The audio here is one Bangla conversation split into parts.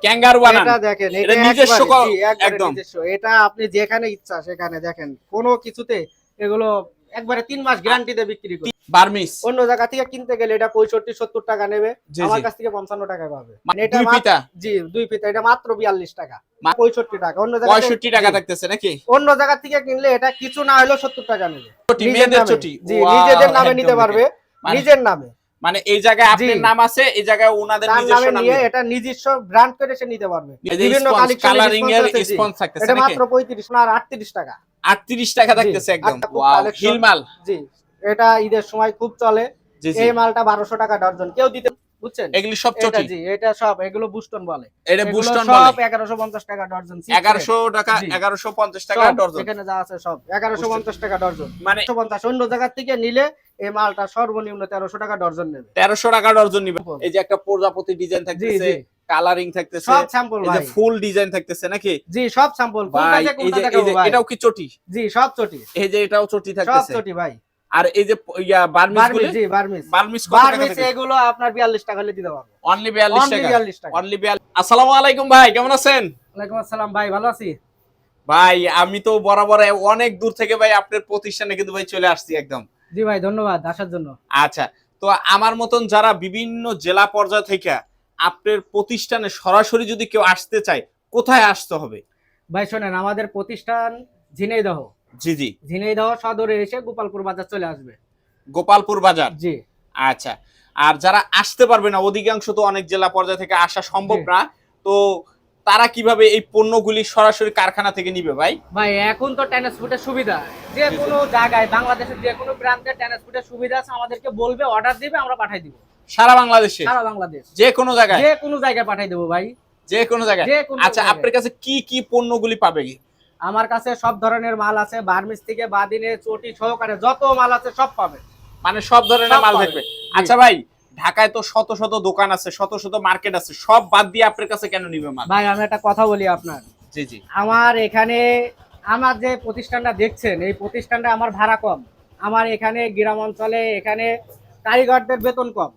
ক্যাঙ্গারু বানান। এটা দেখেন নিজস্ব একদম। আপনি যেখানে ইচ্ছা সেখানে দেখেন কোনো কিছুতে এগুলো একবারে তিন মাস গ্যারান্টিতে বিক্রি করি। বার্মিস। অন্য জায়গা থেকে কিনতে গেলে এটা পঁয়ষট্টি সত্তর টাকা নেবে। আমার কাছ থেকে পঞ্চান্ন টাকা পাবে। মানে এটা দুই মাত্র- পিতা জি দুই পিতা এটা মাত্র বিয়াল্লিশ টাকা। পঁয়ষট্টি টাকা। অন্য জায়গা পঁয়ষট্টি টাকা থাকতেছে নাকি? অন্য জায়গা থেকে কিনলে এটা কিছু না হলেও সত্তর টাকা নেবে। নিজেদের নামে নিতে পারবে। মানে- নিজের নামে। মানে এই জায়গায় আপনার নাম আছে এই জায়গায় ওনাদের নিজস্ব নামে নিয়ে এটা নিজস্ব ব্র্যান্ড করে সে নিতে পারবে। বিভিন্ন কালারিং এর স্পন্স থাকতেছে এটা মাত্র পঁয়ত্রিশ না আর আটত্রিশ টাকা। 38 টাকা থাকতেছে একদম। ওয়াও হিলমাল। জি এটা ঈদের সময় খুব চলে। এই মালটা 1200 টাকা ডর্জন কেউ দিতে বুঝছেন? এগুলি সব চটি। জি এটা সব এগুলো বুস্টন বলে। এটা বুস্টন সব বলে। এগারোশো পঞ্চাশ টাকা ডর্জন 1100 টাকা জি। 1150 টাকা সব ডজন এখানে যা আছে সব এগারোশো পঞ্চাশ টাকা ডর্জন। মানে একশো পঞ্চাশ অন্য জায়গার থেকে নিলে এই মালটা সর্বনিম্ন তেরোশো টাকা ডর্জন নেবে। 1300 টাকা ডজন নিবে। এই যে একটা প্রজাপতি ডিজাইন জি থাকতেছে কালারিং থাকতেছে সব স্যাম্পল ভাই। ফুল ডিজাইন থাকতেছে নাকি? জি সব স্যাম্পল ভাই এটাও কি চটি? জি সব চটি। এই যে এটাও চটি সব চটি ভাই। আর এই যে ইয়া বার্মিস গুলি জি বার্মিস বার্মিস বার্মিস এগুলো আপনার বিয়াল্লিশ টাকা হলে দিতে পারব। অনলি 42 Only টাকা। 42 টাকা। অনলি 42 আসসালামু আলাইকুম ভাই কেমন আছেন? ওয়ালাইকুম আসসালাম ভাই ভালো আছি? ভাই আমি তো বরাবর অনেক দূর থেকে ভাই আপনার প্রতিষ্ঠানে কিন্তু ভাই চলে আসছি একদম। জি ভাই ধন্যবাদ আসার জন্য। আচ্ছা তো আমার মতন যারা বিভিন্ন জেলা পর্যায় থেকে আপনার প্রতিষ্ঠানে সরাসরি যদি কেউ আসতে চায় কোথায় আসতে হবে? ভাই শোনেন আমাদের প্রতিষ্ঠান ঝিনাইদহ। জি জি। ঝিনাইদহ সদরে এসে গোপালপুর বাজার চলে আসবে। গোপালপুর বাজার? জি। আচ্ছা। আর যারা আসতে পারবে না অধিকাংশ তো অনেক জেলা পর্যায় থেকে আসা সম্ভব না। তো তারা কীভাবে এই পণ্যগুলি সরাসরি কারখানা থেকে নিবে ভাই? ভাই এখন তো ট্রান্সপোর্টের সুবিধা। যে কোনো জায়গায় বাংলাদেশের যে কোনো প্রান্তে ট্রান্সপোর্টের সুবিধা আছে আমাদেরকে বলবে অর্ডার দিবে আমরা পাঠাই দিব। সারা বাংলাদেশে? সারা বাংলাদেশ। যে কোনো জায়গায়? যে কোনো জায়গায় পাঠাই দেবো ভাই। যে কোনো জায়গায়? আচ্ছা আপনার কাছে কি কি পণ্যগুলি পাবে? আমার কাছে সব ধরনের মাল আছে বার্মিস থেকে বাদিনে চটি সহকারে যত মাল আছে সব পাবে। মানে সব ধরনের মাল। থাকবে আচ্ছা ভাই ঢাকায় তো শত শত দোকান আছে শত শত মার্কেট আছে সব বাদ দিয়ে আপনার কাছে কেন নিবে মাল? ভাই আমি একটা কথা বলি আপনার। জি জি। আমার এখানে আমার যে প্রতিষ্ঠানটা দেখছেন এই প্রতিষ্ঠানটা আমার ভাড়া কম। আমার এখানে গ্রাম অঞ্চলে এখানে কারিগরদের বেতন কম।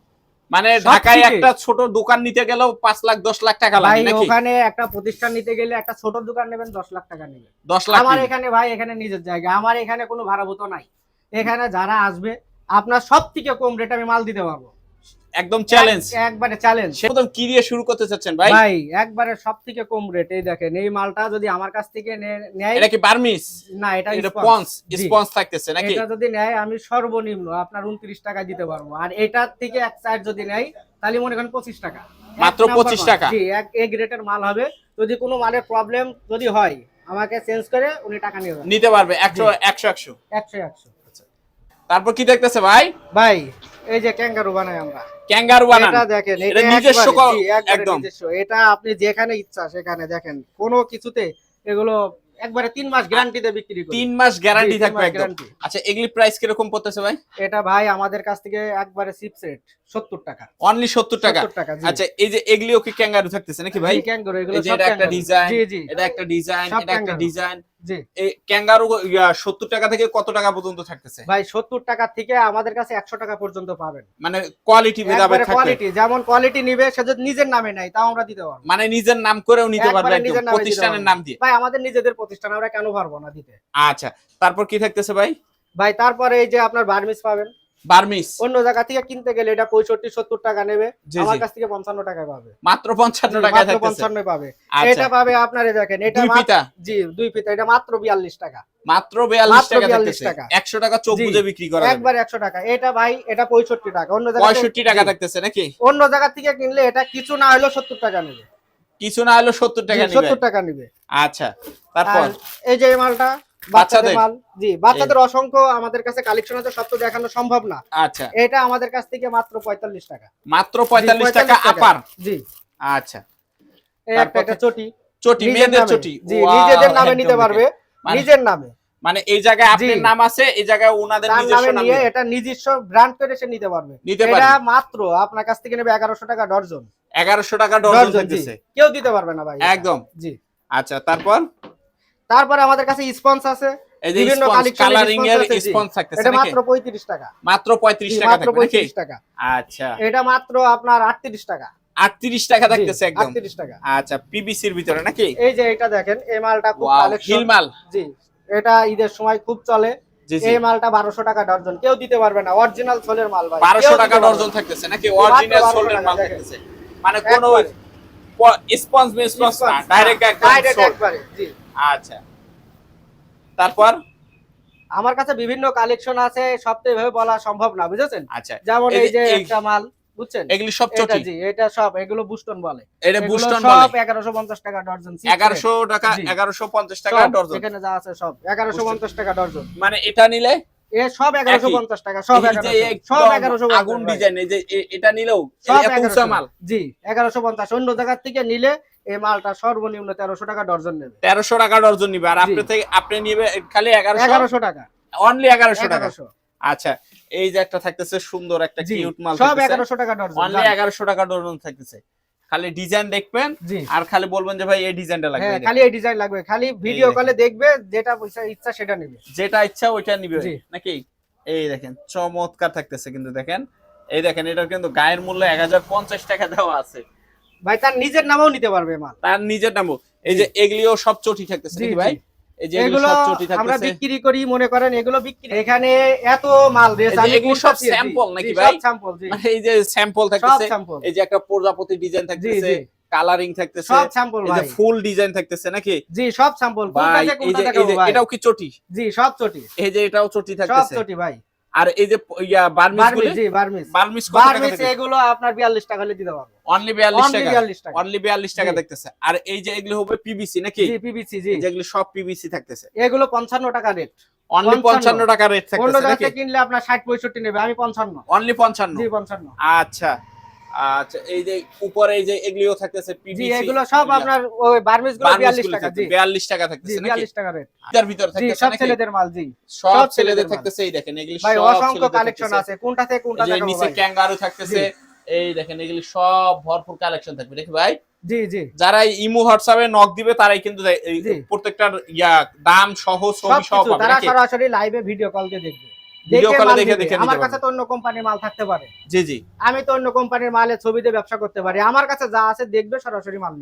মানে ঢাকায় একটা ছোট দোকান নিতে গেলেও পাঁচ লাখ দশ লাখ টাকা লাগে নাকি? ওখানে একটা প্রতিষ্ঠান নিতে গেলে একটা ছোট দোকান নেবেন দশ লাখ টাকা নেবেন। দশ লাখ আমার এখানে ভাই এখানে নিজের জায়গা। আমার এখানে কোনো ভাড়া ভাড়াভূত নাই। এখানে যারা আসবে আপনার সব থেকে কম রেট আমি মাল দিতে পারব। একদম চ্যালেঞ্জ একবারে চ্যালেঞ্জ প্রথম কি দিয়ে শুরু করতে চাচ্ছেন ভাই? ভাই একবারে সব থেকে কম রেট এই দেখেন এই মালটা যদি আমার কাছ থেকে নেয় এটা কি বার্মিস না এটা থাকতেছে নাকি? এটা যদি নেয় আমি সর্বনিম্ন আপনার উনত্রিশ টাকা দিতে পারব। আর এটার থেকে এক সাইড যদি নেয় তাহলে মনে করেন পঁচিশ টাকা। মাত্র এক 25 টাকা? জি এক এ গ্রেটের মাল হবে। যদি কোনো মালের প্রবলেম যদি হয় আমাকে চেঞ্জ করে উনি টাকা নিয়ে নিতে পারবে একশো জি। একশো একশো। একশো একশো। তারপর কি দেখতেছে ভাই? ভাই এই যে ক্যাঙ্গারু বানাই আমরা। ক্যাঙ্গারু বানান। এটা দেখেন এটা নিজস্ব ক- একদম। এটা আপনি যেখানে ইচ্ছা সেখানে দেখেন কোনো কিছুতে এগুলো একবারে তিন মাস গ্যারান্টিতে বিক্রি করি। তিন মাস গ্যারান্টি থাকবে একদম। আচ্ছা এগুলি প্রাইস কীরকম পড়তেছে ভাই? এটা ভাই আমাদের কাছ থেকে একবারে চিপসেট সত্তর টাকা। অনলি সত্তর টাকা? 70 টাকা আচ্ছা এই যে এগুলিও কি ক্যাঙ্গারু থাকতেছে নাকি ভাই? ক্যাঙ্গারু এগুলো সব এটা একটা ডিজাইন জি জি। এটা একটা ডিজাইন এটা একটা ডিজাইন ক্যাঙ্গারু সত্তর টাকা থেকে কত টাকা পর্যন্ত থাকতেছে? ভাই সত্তর টাকা থেকে আমাদের কাছে একশো টাকা পর্যন্ত পাবেন। মানে কোয়ালিটি কোয়ালিটি যেমন কোয়ালিটি নিবে সে যদি নিজের নামে নাই তাও আমরা দিতে পারব। মানে নিজের নাম করেও নিতে পারবে প্রতিষ্ঠানের নাম দিয়ে। ভাই আমাদের নিজেদের প্রতিষ্ঠান আমরা কেন পারব না দিতে? আচ্ছা তারপর কি থাকতেছে ভাই? ভাই তারপরে এই যে আপনার বার্মিস পাবেন। বার্মিস। অন্য জায়গা থেকে কিনতে গেলে এটা পঁয়ষট্টি সত্তর টাকা নেবে। আমার কাছ থেকে পঞ্চান্ন টাকায় পাবে। মাত্র পঞ্চান্ন থাকতেছে। পঞ্চান্ন পাবে। আচ্ছা। এটা পাবে আপনারে দেখেন এটা পিতা জি দুই পিতা এটা মাত্র বিয়াল্লিশ টাকা। মাত্র বিয়াল্লিশ টাকা 42 থাকতেছে। টাকা। একশো টাকা চোখ বুঝে বিক্রি করা একবার একশো টাকা। এটা ভাই এটা পঁয়ষট্টি টাকা। অন্য জায়গা পঁয়ষট্টি টাকা থাকতেছে নাকি? অন্য জায়গা থেকে কিনলে এটা কিছু না হলেও সত্তর টাকা নেবে। কিছু না হলো সত্তর টাকা সত্তর টাকা নেবে। আচ্ছা তারপর? এই যে মালটা বাচ্চাদের? বাচ্চাদের জি বাচ্চাদের অসংখ্য আমাদের কাছে কালেকশন আছে সব তো দেখানো সম্ভব না। আচ্ছা। এটা আমাদের কাছ থেকে মাত্র পঁয়তাল্লিশ টাকা। মাত্র জি, পঁয়তাল্লিশ টাকা আপার জি। আচ্ছা। একটা চটি। চটি নিজের মেয়েদের নামে। চটি। জি নিজেদের নামে নিতে পারবে। মানে- নিজের নামে। মানে এই জায়গায় আপনার নাম আছে এই জায়গায় ওনাদের নিজস্ব নাম নিয়ে এটা নিজস্ব ব্র্যান্ড করে সে নিতে পারবে। নিতে এটা মাত্র আপনার কাছ থেকে নেবে এগারোশো টাকা ডর্জন। টাকা ডর্জন কেউ দিতে পারবে না ভাই। একদম। জি। আচ্ছা তারপর? তারপরে আমাদের কাছে স্পন্স আছে এই যে কালারিং এর থাকতেছে এটা মাত্র টাকা। মাত্র টাকা মাত্র টাকা। আচ্ছা। এটা মাত্র আপনার টাকা। আটত্রিশ টাকা থাকতেছে একদম। 38 টাকা। আচ্ছা পিবিসির ভিতরে নাকি? এই যে এটা দেখেন এই মালটা খুব কালেকশন হিল মাল। জি এটা ঈদের সময় খুব চলে। এই মালটা বারোশো টাকা ডর্জন। কেউ দিতে পারবে না। অরিজিনাল সোলের মাল ভাই। বারোশো টাকা ডর্জন থাকতেছে নাকি? অরিজিনাল 1200 মাল থাকতেছে। মানে কোনো স্পঞ্জ মিসপঞ্জ না ডাইরেক্ট একদম direct একবারে, জি। আচ্ছা। তারপর? আমার কাছে বিভিন্ন কালেকশন আছে সব তো এভাবে বলা সম্ভব না বুঝেছেন? আচ্ছা। যেমন এই যে- একটা মাল বুঝছেন? এগুলি সব চটি? জি এটা সব এগুলো বুস্টন বলে। এটা বুস্টন বলে। এগারোশো পঞ্চাশ টাকা ডর্জন এগারোশো টাকা জি। এগারোশো পঞ্চাশ টাকা ডর্জন এখানে যা আছে সব এগারোশো পঞ্চাশ টাকা ডর্জন মানে এটা নিলে? এ সব টাকা সব আগুন ডিজাইন এই যে এটা নিলেও? সব মাল? জি অন্য জায়গার থেকে নিলে এই মালটা সর্বনিম্ন তেরোশো টাকা ডর্জন নেবে। তেরোশো টাকা ডর্জন নিবে। আর আপনি থেকে আপনি নিবে খালি এগারোশো? এগারোশো টাকা। অনলি এগারোশো টাকা? আচ্ছা এই যে একটা থাকতেছে সুন্দর একটা কিউট মাল সব এগারোশো টাকা ডর্জন অনলি এগারোশো টাকা ডর্জন থাকতেছে। খালি ডিজাইন দেখবেন আর খালি বলবেন যে ভাই এই ডিজাইনটা লাগবে হ্যাঁ খালি এই ডিজাইন লাগবে। খালি ভিডিও কলে দেখবে যেটা পয়সা ইচ্ছা সেটা নেবে। যেটা ইচ্ছা ওইটা নিবে। নাকি? এই দেখেন চমৎকার থাকতেছে কিন্তু দেখেন। এই দেখেন এটার কিন্তু গায়ের মূল্য এক হাজার পঞ্চাশ টাকা দেওয়া আছে। ভাই তার নিজের নামেও নিতে পারবে মাল। তার নিজের নামও। এই যে এগুলিও সব চটি থাকতেছে ভাই? এই যে এগুলো চটি আমরা বিক্রি করি মনে করেন এগুলো বিক্রি। এখানে এত মাল রয়েছে আমি এগুলো সব sample নাকি ভাই? সব স্যাম্পল জি। মানে এই যে স্যাম্পল থাকতেছে স্যাম্পল এই যে একটা প্রজাপতি ডিজাইন থাকতেছে কালারিং থাকতেছে সব স্যাম্পল এই যে ভাই। ফুল ডিজাইন থাকতেছে নাকি? জি সব স্যাম্পল কোনটা এই কোনটা যে দেখাবো ভাই? এটাও কি চটি? জি সব চটি। এই যে এটাও চটি সব চটি ভাই। আর এই যে ইয়া বার্মিস গুলি জি বার্মিস বার্মিস বার্মিস এগুলো আপনার 42 টাকা হলে দিতে পারব। অনলি 42 Only টাকা? অনলি 42 টাকা দেখতেছে। আর এই যে এগুলো হবে পিবিসি নাকি? জি পিবিসি জি। যেগুলো সব পিবিসি থাকতেছে। এগুলো 55 টাকা রেট অনলি 55 55 টাকা রেট অন্য থাকতেছে নাকি? জায়গাতে কিনলে আপনার 60 65 নেবে আমি 55 অনলি 55 জি 55 আচ্ছা। আচ্ছা এই যে উপরে এই যে এগুলিও থাকতেছে জি এগুলো সব আপনার ওই বার্মিসগুলো 42 টাকা জি। 42 টাকা থাকতেছে নাকি? 42 টাকা রেট ভিতর থাকতেছে সব ছেলেদের মাল জি। সব সব ছেলেদের থাকতেছে এই দেখেন এগুলি ভাই অসংখ্য কালেকশন আছে কোনটা থেকে কোনটা নিচে ক্যাঙ্গারু থাকতেছে এই দেখেন এগুলি সব ভরপুর কালেকশন থাকবে দেখি ভাই। জি জি। যারা ইমো হোয়াটসঅ্যাপে নক দিবে তারাই কিন্তু। প্রত্যেকটার ইয়া দাম সহ ছবি পাবে তারা সরাসরি লাইভে ভিডিও কল দিয়ে দেখবে। ভিডিও দেখে কলে দেখে দেখে আমার কাছে তো অন্য কোম্পানির মাল থাকতে পারে। জি জি। আমি তো অন্য কোম্পানির ছবিতে ব্যবসা করতে পারি। আমার কাছে যা আছে দেখবে সরাসরি মাল।